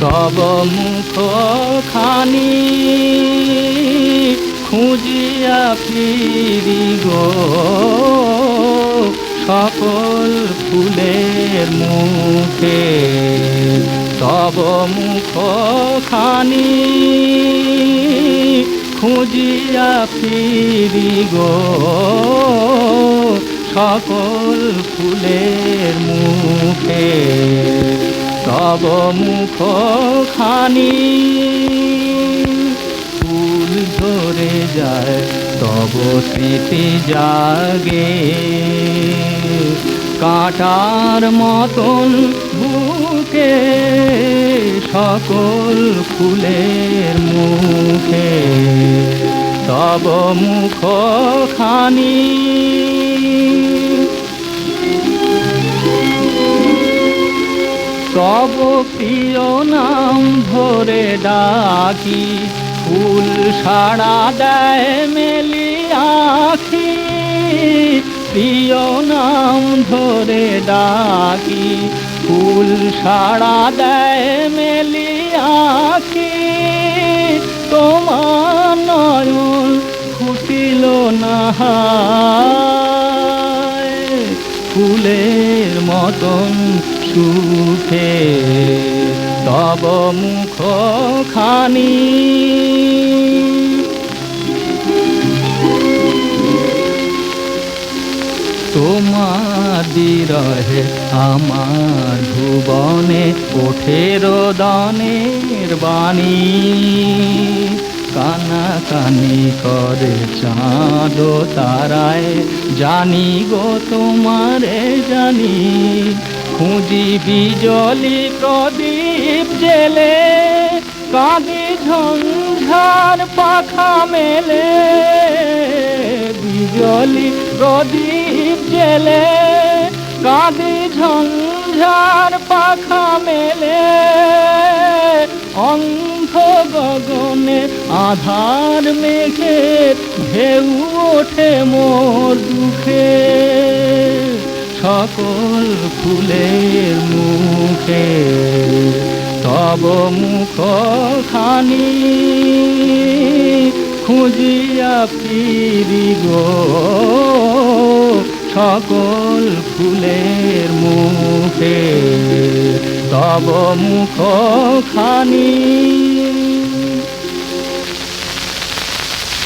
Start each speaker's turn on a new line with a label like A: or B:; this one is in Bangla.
A: তব মুখ খানি খুঁজিয়া ফিরি গো সকল ফুলের মুখে তব মুখ খানি খুঁজিয়া ফিরি গো সকল ফুলের মুখে তব মুখ খানি ফুল ধরে যায়, তব স্মৃতি জাগে। কাটার মতন বুকে সকল ফুলের মুখে। তব মুখ খানি তব প্রিয় নাম ধরে ডাকি, ফুল সাড়া দেয় মেলি আখি। প্রিয় নাম ধরে ডাকি, ফুল সাড়া দেয় মেলি আখি। তোমার নয়ন ফুটিল না ফুলের মতন সুখে তব মুখ খানি তোমার বিরহে আমার ভুবনে ওঠের দানের বাণী। কানা কানি করে চাঁদ তারায় জানি গো তোমারে জানি। খুঁজি বিজলি প্রদীপ জেলে, কাঁদি ঝঞ্ঝার পাখা মেলে। বিজলি প্রদীপ জেলে, কাঁদি ঝঞ্ঝার পাখা মেলে। অন্ধ গগনে আধার মেঘের ঢেউ ওঠে মোর দুঃখে। সকল ফুলের মুখে, তব মুখ খানি খুঁজিয়া ফিরি গো সকল ফুলের মুখে, তব মুখ খানি